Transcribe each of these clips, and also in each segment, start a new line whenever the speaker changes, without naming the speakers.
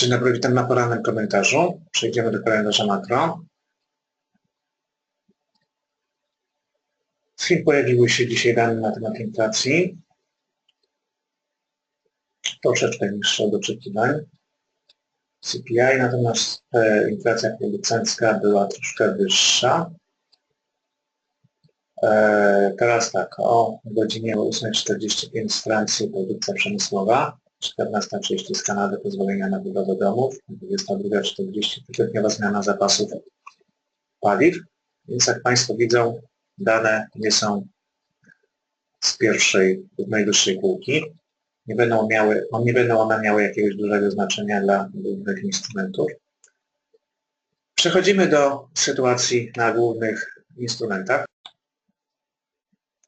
Dzień dobry, witam na porannym komentarzu. Przejdziemy do kalendarza makro. Z Chin pojawiły się dzisiaj dane na temat inflacji. Troszeczkę niższe od oczekiwań. CPI, natomiast e, inflacja producencka była troszkę wyższa. E, teraz tak, o godzinie 8.45 z Francji produkcja przemysłowa, 14.30 z Kanady pozwolenia na budowę domów, 22.40 tygodniowa zmiana zapasów paliw. Więc jak Państwo widzą, dane nie są z pierwszej, z najwyższej półki. Nie będą, miały, nie będą one miały jakiegoś dużego znaczenia dla głównych instrumentów. Przechodzimy do sytuacji na głównych instrumentach.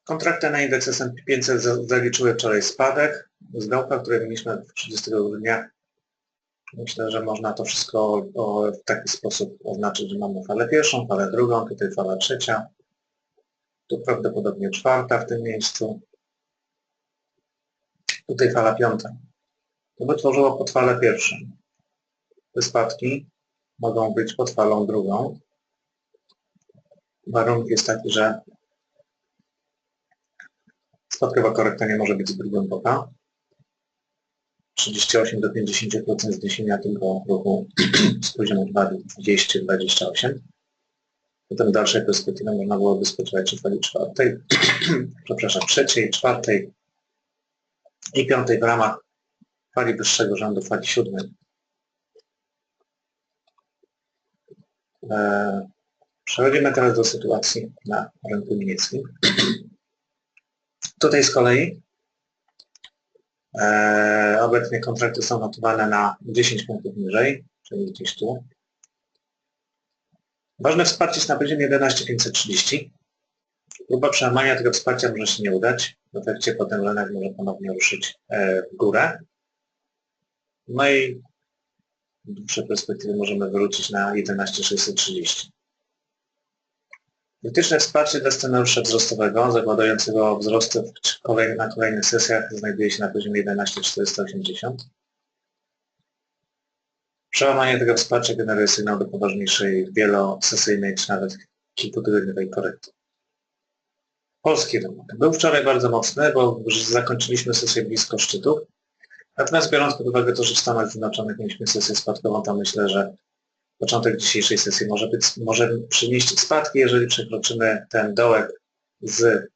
Kontrakty na indeks S&P 500 zaliczyły wczoraj spadek z dołka, który mieliśmy 30 grudnia. Myślę, że można to wszystko w taki sposób oznaczyć, że mamy falę pierwszą, falę drugą, tutaj fala trzecia, tu prawdopodobnie czwarta w tym miejscu, tutaj fala piąta. To by tworzyło pod falę pierwszą. Te spadki mogą być pod falą drugą. Warunek jest taki, że Spadkowa korekta nie może być zbyt głęboka. 38 do 50% zniesienia tego ruchu z poziomu 228. Potem dalszej perspektywie można byłoby spodziewać się fali czwartej, przepraszam, trzeciej, czwartej i piątej w ramach fali wyższego rzędu, fali siódmej. E, przechodzimy teraz do sytuacji na rynku niemieckim. Tutaj z kolei e, obecnie kontrakty są notowane na 10 punktów niżej, czyli gdzieś tu. Ważne wsparcie jest na poziomie 11530. Próba przełamania tego wsparcia może się nie udać. W efekcie potem rynek może ponownie ruszyć e, w górę. No i w dłuższej perspektywie możemy wrócić na 11630. Wytyczne wsparcie dla scenariusza wzrostowego zakładającego wzrosty na kolejnych sesjach znajduje się na poziomie 11480. Przełamanie tego wsparcia generuje sygnał do poważniejszej wielosesyjnej czy nawet kilkutygodniowej korekty. Polski rynek. Był wczoraj bardzo mocny, bo zakończyliśmy sesję blisko szczytów. Natomiast biorąc pod uwagę to, że w Stanach Zjednoczonych mieliśmy sesję spadkową, to myślę, że początek dzisiejszej sesji może, być, może przynieść spadki, jeżeli przekroczymy ten dołek z,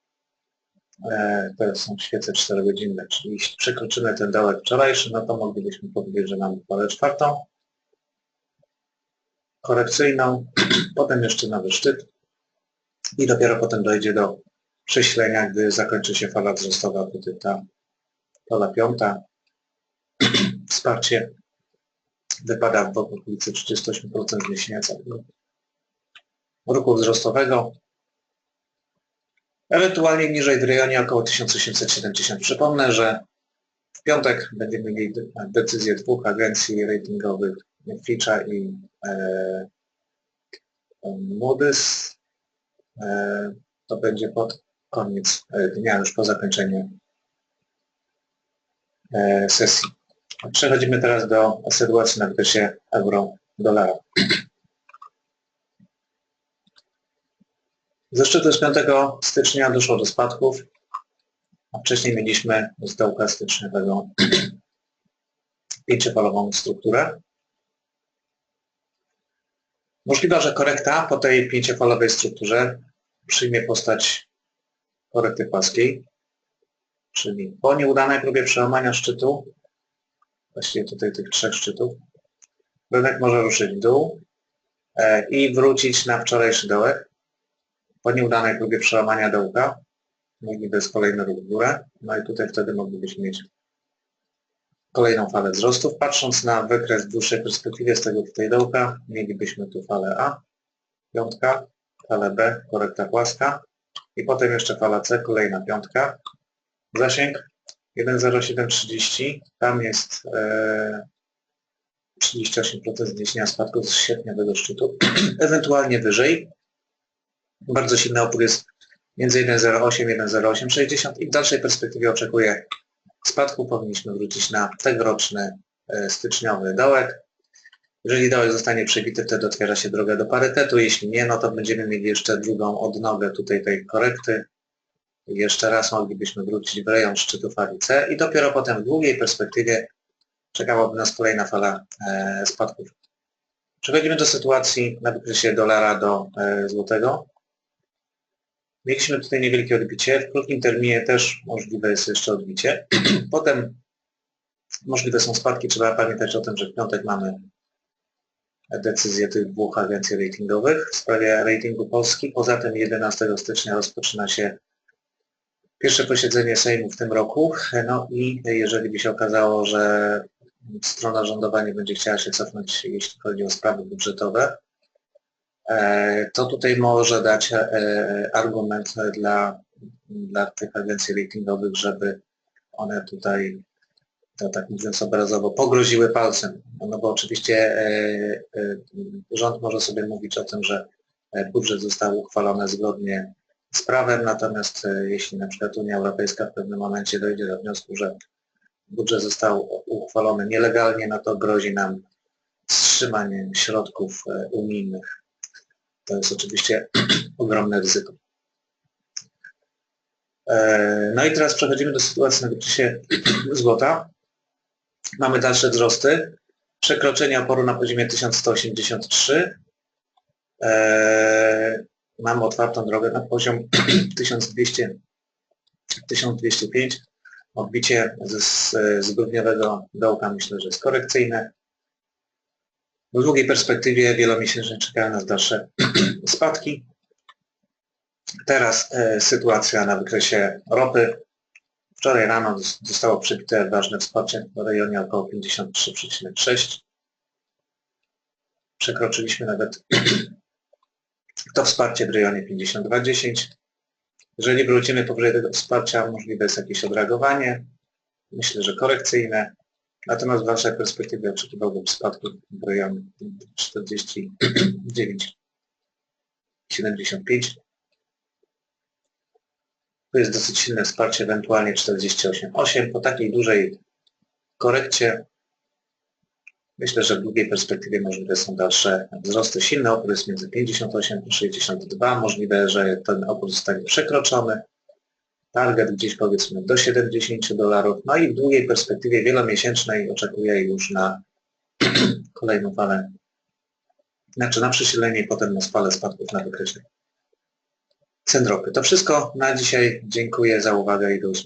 e, to są świece 4 godzinne, czyli jeśli przekroczymy ten dołek wczorajszy, no to moglibyśmy powiedzieć, że mamy falę czwartą, korekcyjną, potem jeszcze nowy szczyt i dopiero potem dojdzie do prześlenia, gdy zakończy się fala wzrostowa, tutaj ta fala piąta, wsparcie wypada w okolicy 38% zniesienia całego ruchu wzrostowego. Ewentualnie niżej w rejonie około 1870. Przypomnę, że w piątek będziemy mieli decyzję dwóch agencji ratingowych, Fitcha i e, Moody's. E, to będzie pod koniec dnia, już po zakończeniu e, sesji. Przechodzimy teraz do sytuacji na wykresie euro-dolara. Ze szczytu z 5 stycznia doszło do spadków, a wcześniej mieliśmy z dołka styczniowego pięciofalową strukturę. Możliwe, że korekta po tej pięciofalowej strukturze przyjmie postać korekty płaskiej, czyli po nieudanej próbie przełamania szczytu właściwie tutaj tych trzech szczytów, rynek może ruszyć w dół e, i wrócić na wczorajszy dołek po nieudanej próbie przełamania dołka. Mogliby z kolejny ruch w górę, no i tutaj wtedy moglibyśmy mieć kolejną falę wzrostów. Patrząc na wykres w dłuższej perspektywie z tego tutaj dołka, mielibyśmy tu falę A, piątka, falę B, korekta płaska i potem jeszcze fala C, kolejna piątka. Zasięg 1,0730, tam jest e, 38% zniesienia spadku z sierpniowego szczytu, ewentualnie wyżej. Bardzo silny opór jest między 1,08 i 1,0860 i w dalszej perspektywie oczekuję spadku. Powinniśmy wrócić na tegoroczny e, styczniowy dołek Jeżeli dołek zostanie przebity, wtedy otwiera się droga do parytetu. Jeśli nie, no to będziemy mieli jeszcze drugą odnogę tutaj tej korekty. Jeszcze raz moglibyśmy wrócić w rejon szczytu fali C i dopiero potem w długiej perspektywie czekałaby nas kolejna fala e, spadków. Przechodzimy do sytuacji na wykresie dolara do e, złotego. Mieliśmy tutaj niewielkie odbicie. W krótkim terminie też możliwe jest jeszcze odbicie. Potem możliwe są spadki. Trzeba pamiętać o tym, że w piątek mamy decyzję tych dwóch agencji ratingowych w sprawie ratingu Polski. Poza tym 11 stycznia rozpoczyna się pierwsze posiedzenie Sejmu w tym roku. No i jeżeli by się okazało, że strona rządowa nie będzie chciała się cofnąć, jeśli chodzi o sprawy budżetowe, e, to tutaj może dać e, argument dla, dla tych agencji ratingowych, żeby one tutaj, to tak mówiąc obrazowo, pogroziły palcem. No bo oczywiście e, rząd może sobie mówić o tym, że budżet został uchwalony zgodnie z prawem, natomiast jeśli na przykład Unia Europejska w pewnym momencie dojdzie do wniosku, że budżet został uchwalony nielegalnie, no to grozi nam wstrzymanie środków e, unijnych. To jest oczywiście ogromne ryzyko. E, no i teraz przechodzimy do sytuacji na wykresie złota. Mamy dalsze wzrosty. Przekroczenie oporu na poziomie 1183. Mamy otwartą drogę na poziom 1200, 1205. Odbicie z, z grudniowego dołka myślę, że jest korekcyjne. W długiej perspektywie wielomiesięcznej czekają nas dalsze spadki. Teraz e, sytuacja na wykresie ropy. Wczoraj rano zostało przebite ważne wsparcie w rejonie około 53,6. Przekroczyliśmy nawet to wsparcie w rejonie 52,10. Jeżeli wrócimy powyżej tego wsparcia, możliwe jest jakieś odreagowanie. Myślę, że korekcyjne. Natomiast w Waszej perspektywie oczekiwałbym spadku w rejonie 49,75. Tu jest dosyć silne wsparcie, ewentualnie 48,8. Po takiej dużej korekcie Myślę, że w długiej perspektywie możliwe są dalsze wzrosty. Silny opór jest między 58 a 62. Możliwe, że ten opór zostanie przekroczony. Target gdzieś powiedzmy do 70 dolarów. No i w długiej perspektywie wielomiesięcznej oczekuję już na kolejną falę, znaczy na przesilenie i potem na spale spadków na wykresie cen ropy. To wszystko na dzisiaj. Dziękuję za uwagę i do usłyszenia.